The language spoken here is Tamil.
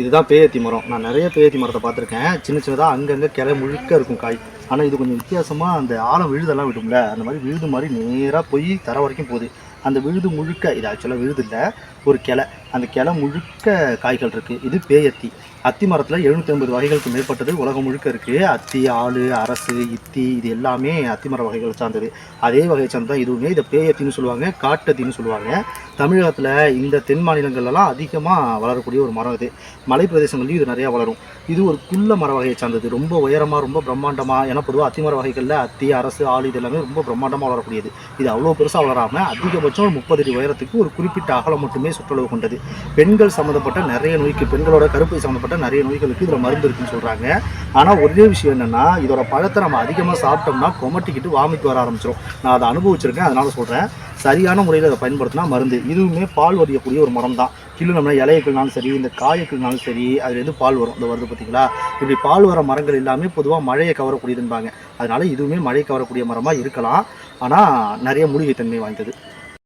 இதுதான் பேயத்தி மரம். நான் நிறைய பேயத்தி மரத்தை பார்த்துருக்கேன். சின்ன சின்னதாக அங்கங்கே கிளை முழுக்க இருக்கும் காய். ஆனால் இது கொஞ்சம் வித்தியாசமாக அந்த ஆழம் விழுதெல்லாம் விடும்ல. அந்த மாதிரி விழுது மாதிரி நேராக போய் தர வரைக்கும் போகுது. அந்த விழுது முழுக்க இது ஆக்சுவலாக விழுது இல்லை ஒரு கிளை. அந்த கிளை முழுக்க காய்கள் இருக்குது இது பேயத்தி. அத்தி மரத்தில் எழுநூற்றி ஐம்பது வகைகளுக்கு மேற்பட்டது. உலகம் முழுக்க இருக்குது அத்தி ஆளு அரசு இத்தி இது எல்லாமே அத்தி மர வகைகள் சார்ந்தது. அதே வகையை சார்ந்து தான் இதுவுமே இதை பேயத்தின்னு சொல்லுவாங்க காட்டத்தின்னு சொல்லுவாங்க. தமிழகத்தில் இந்த தென் மாநிலங்கள்லாம் அதிகமாக வளரக்கூடிய ஒரு மரம் இது. மலை பிரதேசங்கள்லையும் இது நிறையா வளரும். இது ஒரு குள்ள மர வகையை சார்ந்தது. ரொம்ப உயரமாக ரொம்ப பிரம்மாண்டமாக ஏன்னா பொதுவாக அத்திமர வகைகளில் அத்தி அரசு ஆள் இது எல்லாமே ரொம்ப பிரம்மாண்டமாக வளரக்கூடியது. இது அவ்வளோ பெருசாக வளராமல் அதிகபட்சம் ஒரு முப்பது அடி உயரத்துக்கு ஒரு குறிப்பிட்ட அகலம் மட்டுமே சுற்றளவு கொண்டது. பெண்கள் சம்மந்தப்பட்ட நிறைய நோய்க்கு பெண்களோட கருப்பை சம்மந்தப்பட்ட நிறைய நோய்களுக்கு இதில் மருந்து இருக்குன்னு சொல்கிறாங்க ஆனால் ஒரே விஷயம் என்னென்னா இதோட பழத்தை நம்ம அதிகமாக சாப்பிட்டோம்னா கொமட்டிக்கிட்டு வாமிக்கு வர ஆரம்பிச்சிடும் நான் அதை அனுபவிச்சிருக்கேன் அதனால் சொல்கிறேன் சரியான முறையில் அதை பயன்படுத்தினா மருந்து. இதுவுமே பால் வடியக்கூடிய ஒரு மரம் தான் கிள்ளுனோம்னா இலையக்கள்னாலும் சரி இந்த காயக்கள்னாலும் சரி அதுலேருந்து பால் வரும். இந்த வருது பார்த்தீங்களா இப்படி பால் வர மரங்கள் எல்லாமே பொதுவாக மழையை கவரக்கூடியதுன்பாங்க. அதனால் இதுவுமே மழை கவரக்கூடிய மரமாக இருக்கலாம். ஆனால் நிறைய மூலிகை தன்மை வாய்ந்தது.